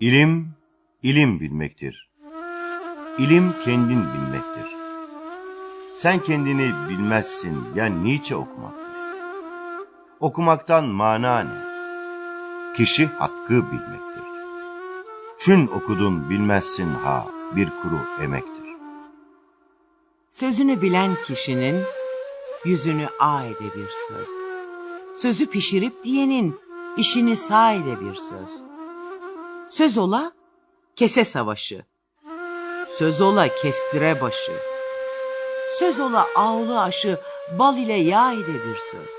İlim, ilim bilmektir. İlim kendin bilmektir. Sen kendini bilmezsin ya niçe okumaktır? Okumaktan mana ne? Kişi hakkı bilmektir. Çün okudun bilmezsin ha bir kuru emektir. Sözünü bilen kişinin yüzünü a ede bir söz. Sözü pişirip diyenin işini sağ ede bir söz. Söz ola kese savaşı. Söz ola kestire başı. Söz ola ağlı aşı bal ile yağ ede bir söz.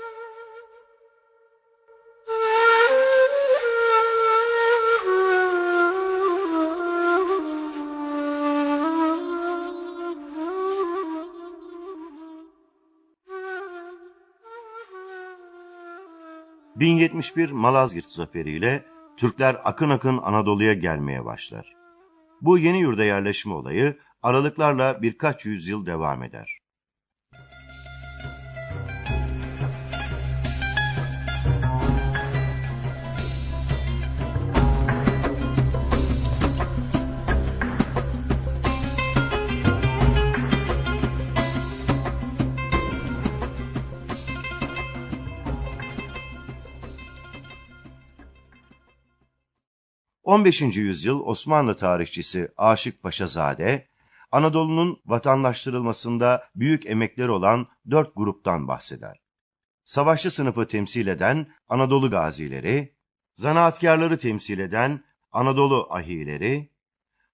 ...1071 Malazgirt zaferiyle Türkler akın akın Anadolu'ya gelmeye başlar. Bu yeni yurda yerleşme olayı aralıklarla birkaç yüzyıl devam eder. ...15. yüzyıl Osmanlı tarihçisi Aşık Paşazade... ...Anadolu'nun vatandaştırılmasında büyük emekleri olan dört gruptan bahseder. Savaşçı sınıfı temsil eden Anadolu gazileri... ...zanaatkarları temsil eden Anadolu ahileri...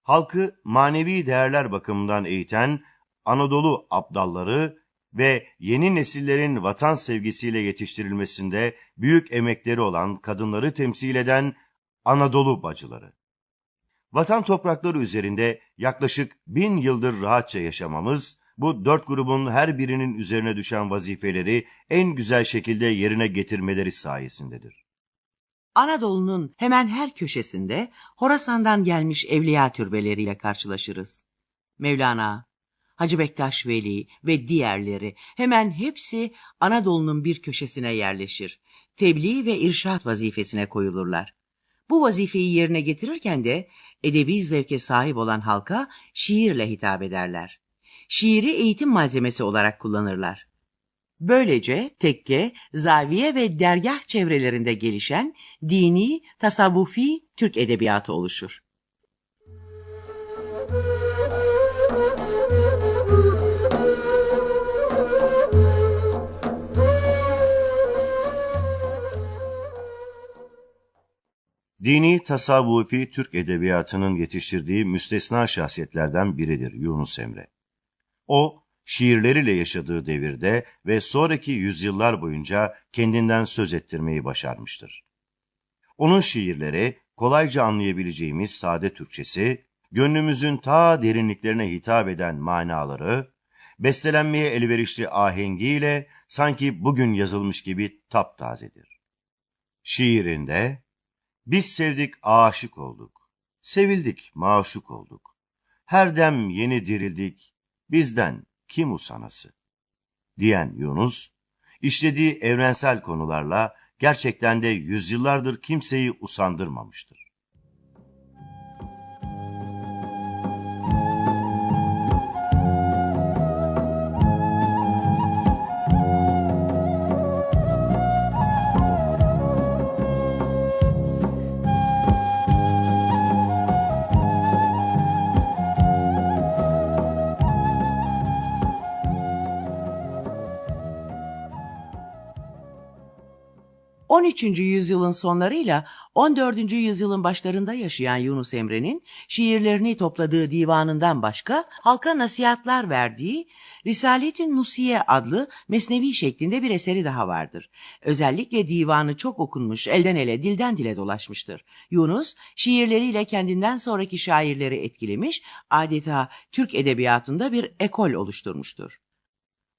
...halkı manevi değerler bakımından eğiten Anadolu abdalları ve yeni nesillerin vatan sevgisiyle yetiştirilmesinde büyük emekleri olan kadınları temsil eden Anadolu bacıları. Vatan toprakları üzerinde yaklaşık bin yıldır rahatça yaşamamız, bu dört grubun her birinin üzerine düşen vazifeleri en güzel şekilde yerine getirmeleri sayesindedir. Anadolu'nun hemen her köşesinde Horasan'dan gelmiş evliya türbeleriyle karşılaşırız. Mevlana, Hacı Bektaş Veli ve diğerleri hemen hepsi Anadolu'nun bir köşesine yerleşir. Tebliğ ve irşat vazifesine koyulurlar. Bu vazifeyi yerine getirirken de edebi zevke sahip olan halka şiirle hitap ederler. Şiiri eğitim malzemesi olarak kullanırlar. Böylece tekke, zaviye ve dergah çevrelerinde gelişen dini, tasavvufi Türk edebiyatı oluşur. Dini tasavvufi Türk edebiyatının yetiştirdiği müstesna şahsiyetlerden biridir Yunus Emre. O, şiirleriyle yaşadığı devirde ve sonraki yüzyıllar boyunca kendinden söz ettirmeyi başarmıştır. Onun şiirleri kolayca anlayabileceğimiz sade Türkçesi, gönlümüzün ta derinliklerine hitap eden manaları, bestelenmeye elverişli ahengiyle sanki bugün yazılmış gibi taptazedir. Şiirinde, biz sevdik aşık olduk, sevildik maşuk olduk, her dem yeni dirildik, bizden kim usanası? Diyen Yunus, işlediği evrensel konularla gerçekten de yüzyıllardır kimseyi usandırmamıştır. 13. yüzyılın sonlarıyla 14. yüzyılın başlarında yaşayan Yunus Emre'nin şiirlerini topladığı divanından başka halka nasihatler verdiği Risaletün Nusiye adlı mesnevi şeklinde bir eseri daha vardır. Özellikle divanı çok okunmuş, elden ele, dilden dile dolaşmıştır. Yunus şiirleriyle kendinden sonraki şairleri etkilemiş, adeta Türk edebiyatında bir ekol oluşturmuştur.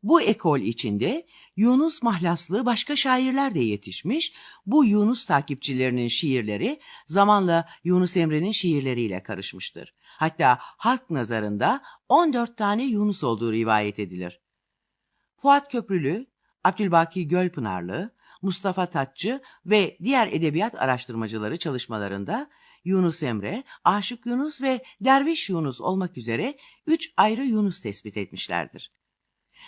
Bu ekol içinde Yunus mahlaslı başka şairler de yetişmiş. Bu Yunus takipçilerinin şiirleri zamanla Yunus Emre'nin şiirleriyle karışmıştır. Hatta halk nazarında 14 tane Yunus olduğu rivayet edilir. Fuat Köprülü, Abdülbaki Gölpınarlı, Mustafa Tatçı ve diğer edebiyat araştırmacıları çalışmalarında Yunus Emre, Aşık Yunus ve Derviş Yunus olmak üzere üç ayrı Yunus tespit etmişlerdir.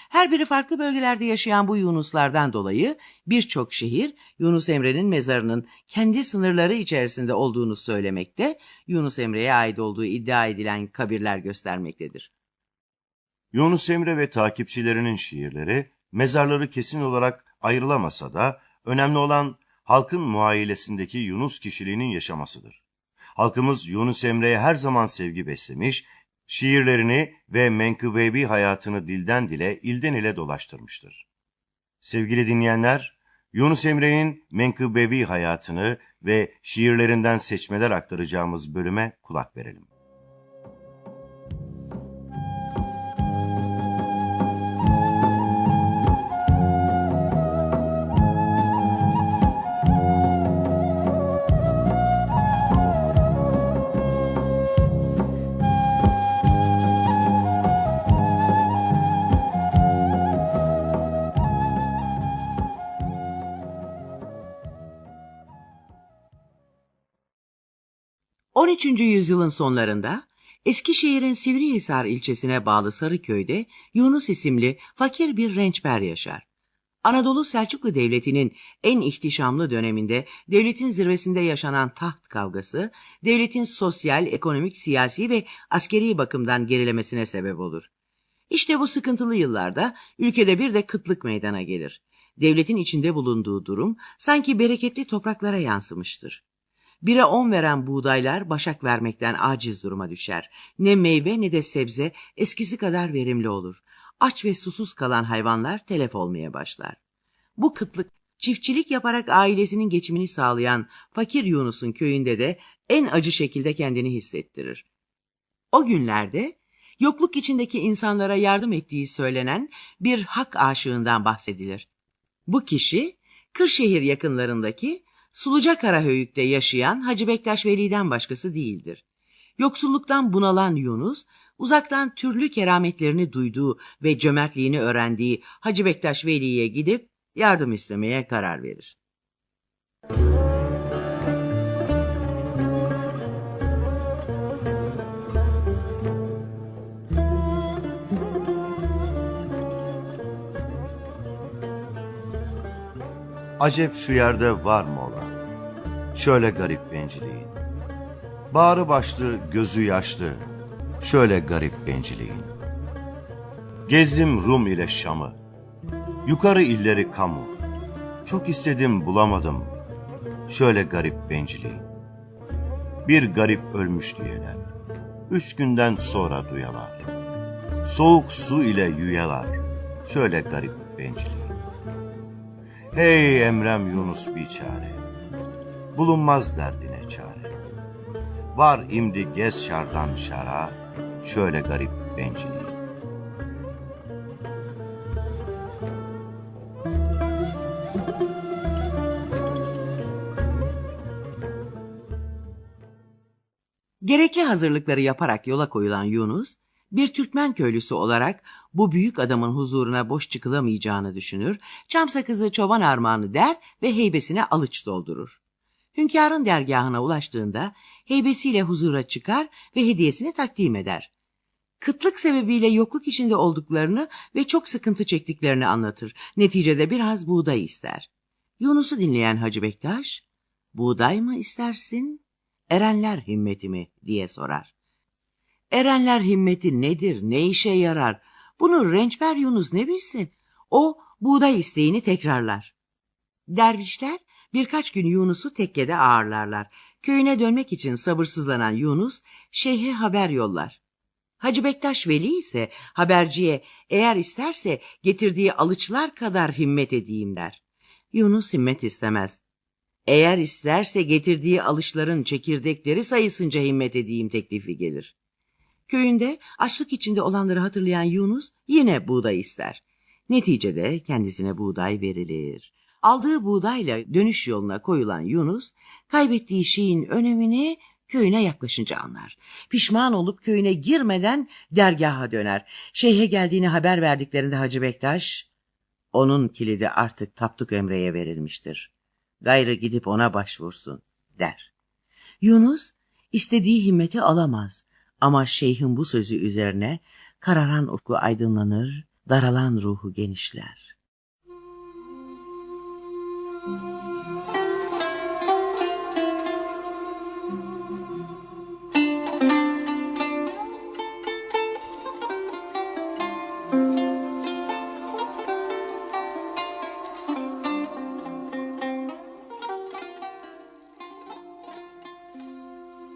Her biri farklı bölgelerde yaşayan bu Yunuslardan dolayı birçok şehir Yunus Emre'nin mezarının kendi sınırları içerisinde olduğunu söylemekte, Yunus Emre'ye ait olduğu iddia edilen kabirler göstermektedir. Yunus Emre ve takipçilerinin şiirleri mezarları kesin olarak ayrılamasa da önemli olan halkın muayilesindeki Yunus kişiliğinin yaşamasıdır. Halkımız Yunus Emre'ye her zaman sevgi beslemiş, şiirlerini ve menkıbevi hayatını dilden dile, ilden ile dolaştırmıştır. Sevgili dinleyenler, Yunus Emre'nin menkıbevi hayatını ve şiirlerinden seçmeler aktaracağımız bölüme kulak verelim. 13. yüzyılın sonlarında Eskişehir'in Sivrihisar ilçesine bağlı Sarıköy'de Yunus isimli fakir bir rençber yaşar. Anadolu Selçuklu Devleti'nin en ihtişamlı döneminde devletin zirvesinde yaşanan taht kavgası, devletin sosyal, ekonomik, siyasi ve askeri bakımdan gerilemesine sebep olur. İşte bu sıkıntılı yıllarda ülkede bir de kıtlık meydana gelir. Devletin içinde bulunduğu durum sanki bereketli topraklara yansımıştır. Bire on veren buğdaylar başak vermekten aciz duruma düşer. Ne meyve ne de sebze eskisi kadar verimli olur. Aç ve susuz kalan hayvanlar telef olmaya başlar. Bu kıtlık çiftçilik yaparak ailesinin geçimini sağlayan fakir Yunus'un köyünde de en acı şekilde kendini hissettirir. O günlerde yokluk içindeki insanlara yardım ettiği söylenen bir hak aşığından bahsedilir. Bu kişi Kırşehir yakınlarındaki Suluca Karahöyük'te yaşayan Hacı Bektaş Veli'den başkası değildir. Yoksulluktan bunalan Yunus, uzaktan türlü kerametlerini duyduğu ve cömertliğini öğrendiği Hacı Bektaş Veli'ye gidip yardım istemeye karar verir. Acep şu yerde var mı? Şöyle garip benciliğin. Bağrı başlı, gözü yaşlı. Şöyle garip benciliğin. Gezdim Rum ile Şam'ı. Yukarı illeri kamu. Çok istedim bulamadım. Şöyle garip benciliğin. Bir garip ölmüş diyeler. Üç günden sonra duyalar. Soğuk su ile yüyalar. Şöyle garip benciliğin. Hey Emrem Yunus biçare, bulunmaz derdine çare. Var imdi gez şardan şara, şöyle garip benciliği. Gerekli hazırlıkları yaparak yola koyulan Yunus, bir Türkmen köylüsü olarak bu büyük adamın huzuruna boş çıkılamayacağını düşünür, çam sakızı çoban armağanı der ve heybesine alıç doldurur. Hünkârın dergahına ulaştığında heybesiyle huzura çıkar ve hediyesini takdim eder. Kıtlık sebebiyle yokluk içinde olduklarını ve çok sıkıntı çektiklerini anlatır. Neticede biraz buğday ister. Yunus'u dinleyen Hacı Bektaş, buğday mı istersin, erenler himmeti mi diye sorar. Erenler himmeti nedir, ne işe yarar? Bunu Rençber Yunus ne bilsin? O buğday isteğini tekrarlar. Dervişler Birkaç gün Yunus'u tekkede ağırlarlar. Köyüne dönmek için sabırsızlanan Yunus, şeyhe haber yollar. Hacı Bektaş Veli ise haberciye eğer isterse getirdiği alıçlar kadar himmet edeyim der. Yunus himmet istemez. Eğer isterse getirdiği alışların çekirdekleri sayısınca himmet edeyim teklifi gelir. Köyünde açlık içinde olanları hatırlayan Yunus yine buğday ister. Neticede kendisine buğday verilir. Aldığı buğdayla dönüş yoluna koyulan Yunus, kaybettiği şeyin önemini köyüne yaklaşınca anlar. Pişman olup köyüne girmeden dergaha döner. Şeyhe geldiğini haber verdiklerinde Hacı Bektaş, onun kilidi artık Tapduk Emre'ye verilmiştir. Gayrı gidip ona başvursun, der. Yunus, istediği himmeti alamaz. Ama şeyhin bu sözü üzerine kararan ufku aydınlanır, daralan ruhu genişler.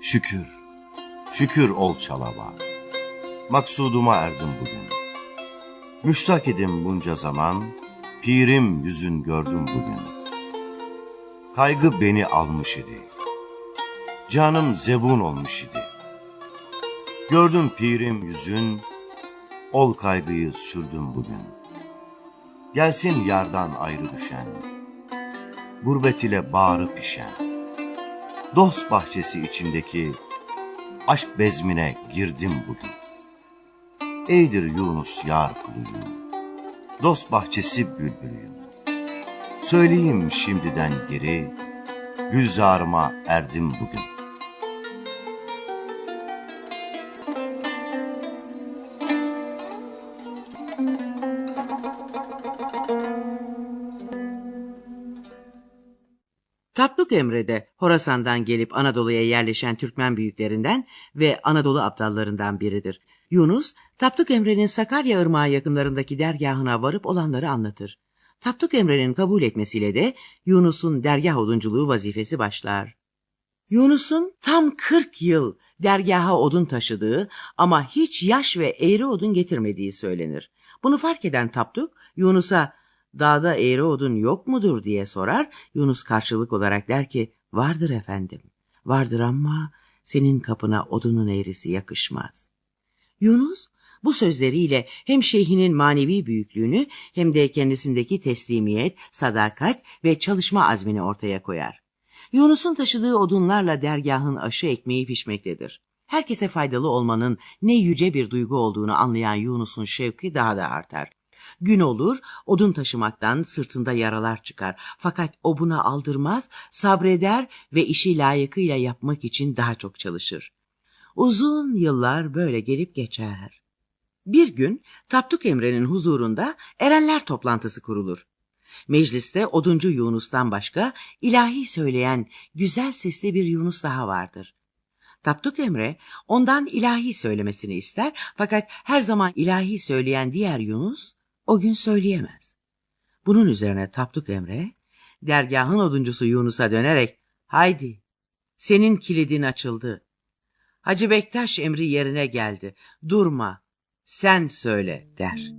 Şükür, şükür ol çalaba. Maksuduma erdim bugün. Müştak idim bunca zaman, pirim yüzün gördüm bugün. Kaygı beni almış idi. Canım zebun olmuş idi. Gördüm pirim yüzün, ol kaygıyı sürdüm bugün. Gelsin yardan ayrı düşen, gurbet ile bağrı pişen, dost bahçesi içindeki aşk bezmine girdim bugün. Eydir Yunus yar kuluyum, dost bahçesi bülbülüyüm. Söyleyeyim şimdiden geri, gülzarıma erdim bugün. Tatluk Emre de Horasan'dan gelip Anadolu'ya yerleşen Türkmen büyüklerinden ve Anadolu abdallarından biridir. Yunus, Tapduk Emre'nin Sakarya Irmağı yakınlarındaki dergahına varıp olanları anlatır. Tapduk Emre'nin kabul etmesiyle de Yunus'un dergah odunculuğu vazifesi başlar. Yunus'un tam 40 yıl dergaha odun taşıdığı ama hiç yaş ve eğri odun getirmediği söylenir. Bunu fark eden Tapduk, Yunus'a dağda eğri odun yok mudur diye sorar. Yunus karşılık olarak der ki vardır efendim. Vardır ama senin kapına odunun eğrisi yakışmaz. Yunus bu sözleriyle hem şeyhinin manevi büyüklüğünü hem de kendisindeki teslimiyet, sadakat ve çalışma azmini ortaya koyar. Yunus'un taşıdığı odunlarla dergahın aşı ekmeği pişmektedir. Herkese faydalı olmanın ne yüce bir duygu olduğunu anlayan Yunus'un şevki daha da artar. Gün olur, odun taşımaktan sırtında yaralar çıkar. Fakat o buna aldırmaz, sabreder ve işi layıkıyla yapmak için daha çok çalışır. Uzun yıllar böyle gelip geçer. Bir gün Tapduk Emre'nin huzurunda erenler toplantısı kurulur. Mecliste oduncu Yunus'tan başka ilahi söyleyen güzel sesli bir Yunus daha vardır. Tapduk Emre ondan ilahi söylemesini ister fakat her zaman ilahi söyleyen diğer Yunus o gün söyleyemez. Bunun üzerine Tapduk Emre dergahın oduncusu Yunus'a dönerek haydi senin kilidin açıldı. Hacı Bektaş emri yerine geldi. Durma, sen söyle der.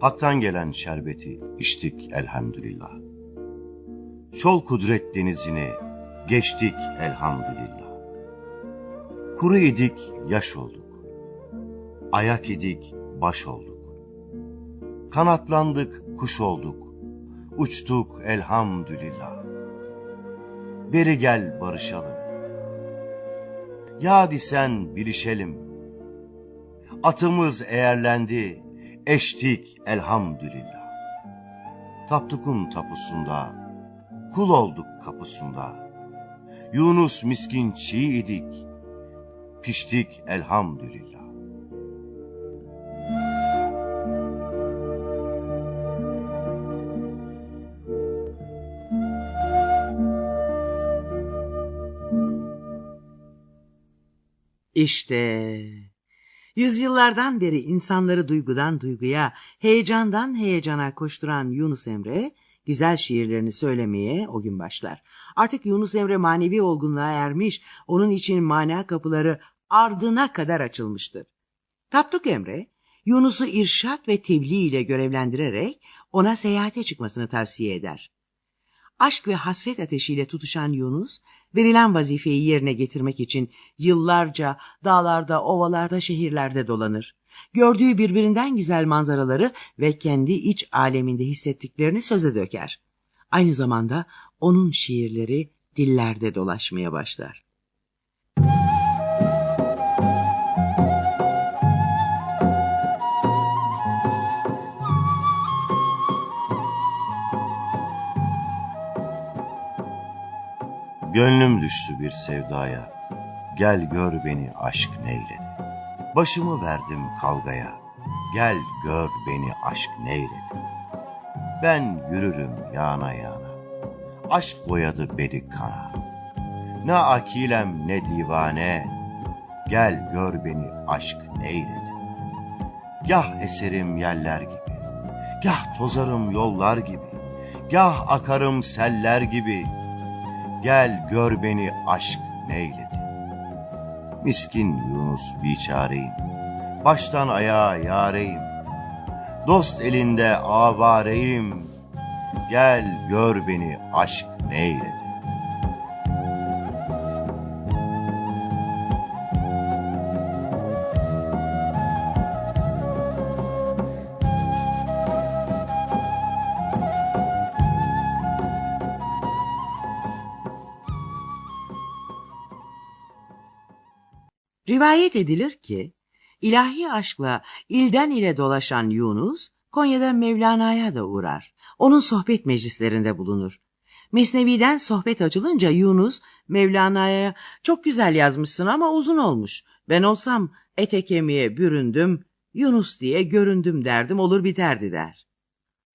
Hak'tan gelen şerbeti içtik elhamdülillah. Çol kudret denizini geçtik elhamdülillah. Kuru idik yaş olduk. Ayak idik baş olduk. Kanatlandık kuş olduk. Uçtuk elhamdülillah. Beri gel barışalım. Yadi sen bilişelim. Atımız eğerlendi, eştik elhamdülillah. Taptukun tapusunda, kul olduk kapısında. Yunus miskin çiğ idik, piştik elhamdülillah. İşte yüzyıllardan beri insanları duygudan duyguya, heyecandan heyecana koşturan Yunus Emre, güzel şiirlerini söylemeye o gün başlar. Artık Yunus Emre manevi olgunluğa ermiş, onun için mana kapıları ardına kadar açılmıştır. Tapduk Emre, Yunus'u irşat ve tebliğ ile görevlendirerek ona seyahate çıkmasını tavsiye eder. Aşk ve hasret ateşiyle tutuşan Yunus, verilen vazifeyi yerine getirmek için yıllarca dağlarda, ovalarda, şehirlerde dolanır. Gördüğü birbirinden güzel manzaraları ve kendi iç aleminde hissettiklerini söze döker. Aynı zamanda onun şiirleri dillerde dolaşmaya başlar. Gönlüm düştü bir sevdaya, gel gör beni aşk neyledi. Başımı verdim kavgaya, gel gör beni aşk neyledi. Ben yürürüm yana yana, aşk boyadı beni kana. Ne akilem ne divane, gel gör beni aşk neyledi. Gah eserim yeller gibi, gah tozarım yollar gibi, gah akarım seller gibi, Gel gör beni aşk neyledi. Miskin Yunus biçareyim. Baştan ayağa yareyim. Dost elinde avareyim. Gel gör beni aşk neyledi. Rivayet edilir ki ilahi aşkla ilden ile dolaşan Yunus Konya'da Mevlana'ya da uğrar. Onun sohbet meclislerinde bulunur. Mesnevi'den sohbet açılınca Yunus Mevlana'ya çok güzel yazmışsın ama uzun olmuş. Ben olsam ete kemiğe büründüm, Yunus diye göründüm derdim olur biterdi der.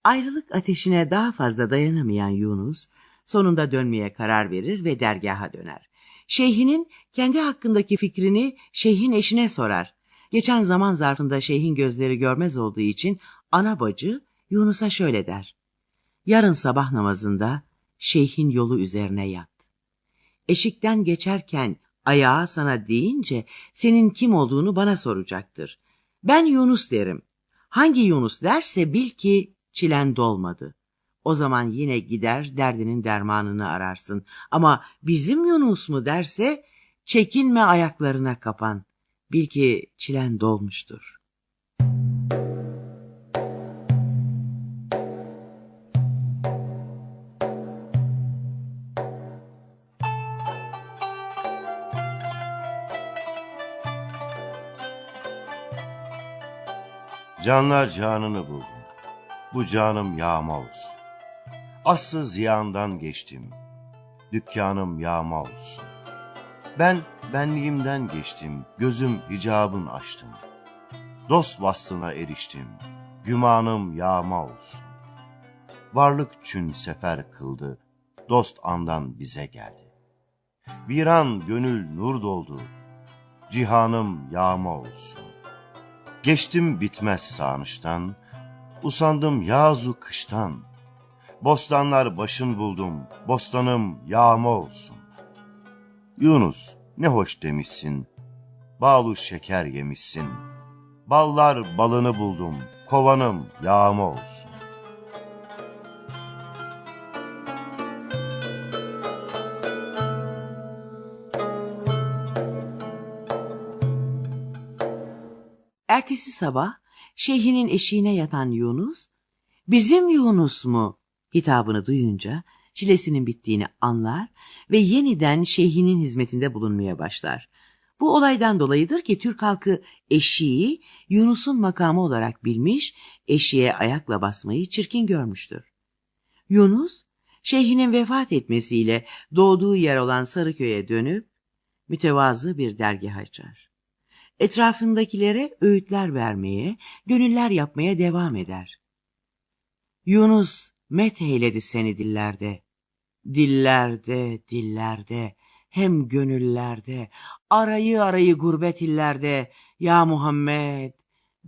Ayrılık ateşine daha fazla dayanamayan Yunus sonunda dönmeye karar verir ve dergaha döner. Şeyhinin kendi hakkındaki fikrini şeyhin eşine sorar. Geçen zaman zarfında şeyhin gözleri görmez olduğu için ana bacı Yunus'a şöyle der. Yarın sabah namazında şeyhin yolu üzerine yat. Eşikten geçerken ayağa sana deyince senin kim olduğunu bana soracaktır. Ben Yunus derim. Hangi Yunus derse bil ki çilen dolmadı. O zaman yine gider derdinin dermanını ararsın. Ama bizim Yunus mu derse çekinme ayaklarına kapan. Bil ki çilen dolmuştur. Canlar canını buldum. Bu canım yağma olsun. Aslı ziyandan geçtim. Dükkanım yağma olsun. Ben benliğimden geçtim. Gözüm hicabın açtım. Dost vasfına eriştim. Gümanım yağma olsun. Varlık çün sefer kıldı. Dost andan bize geldi. Viran gönül nur doldu. Cihanım yağma olsun. Geçtim bitmez sağınıştan, usandım yazu kıştan. Bostanlar başın buldum, bostanım yağma olsun. Yunus ne hoş demişsin, balu şeker yemişsin. Ballar balını buldum, kovanım yağma olsun. Ertesi sabah şeyhinin eşiğine yatan Yunus, bizim Yunus mu hitabını duyunca çilesinin bittiğini anlar ve yeniden şeyhinin hizmetinde bulunmaya başlar. Bu olaydan dolayıdır ki Türk halkı eşiği Yunus'un makamı olarak bilmiş, eşiğe ayakla basmayı çirkin görmüştür. Yunus, şeyhinin vefat etmesiyle doğduğu yer olan Sarıköy'e dönüp mütevazı bir dergah açar. Etrafındakilere öğütler vermeye, gönüller yapmaya devam eder. Yunus met eyledi seni dillerde. Dillerde, dillerde, hem gönüllerde, arayı arayı gurbet illerde ya Muhammed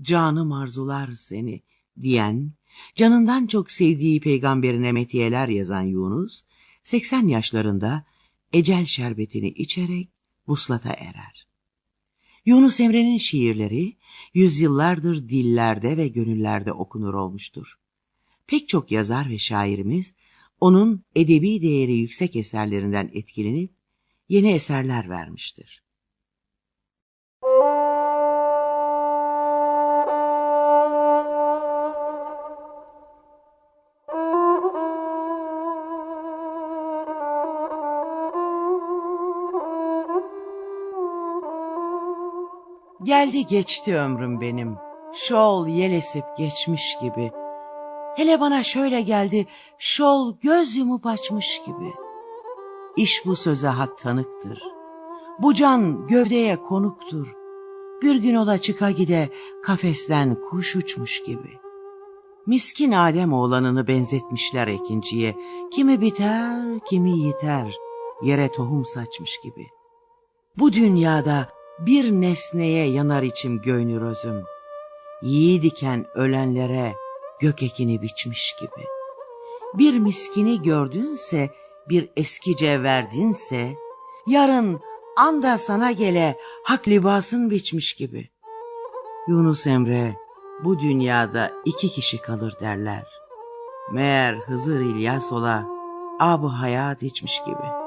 canım arzular seni diyen canından çok sevdiği peygamberine metiyeler yazan Yunus 80 yaşlarında ecel şerbetini içerek vuslata erer. Yunus Emre'nin şiirleri yüzyıllardır dillerde ve gönüllerde okunur olmuştur. Pek çok yazar ve şairimiz onun edebi değeri yüksek eserlerinden etkilenip yeni eserler vermiştir. Geldi geçti ömrüm benim, şol yel esip geçmiş gibi. Hele bana şöyle geldi, şol göz yumup açmış gibi. İş bu söze hak tanıktır. Bu can gövdeye konuktur. Bir gün ola çıka gide kafesten kuş uçmuş gibi. Miskin Adem oğlanını benzetmişler ikinciye. Kimi biter, kimi yiter, yere tohum saçmış gibi. Bu dünyada bir nesneye yanar içim göynür özüm. Yiğidiken ölenlere gök ekini biçmiş gibi. Bir miskini gördünse, bir eskice verdinse, yarın anda sana gele hak libasın biçmiş gibi. Yunus Emre, bu dünyada iki kişi kalır derler. Meğer Hızır İlyas ola, ab hayat içmiş gibi.''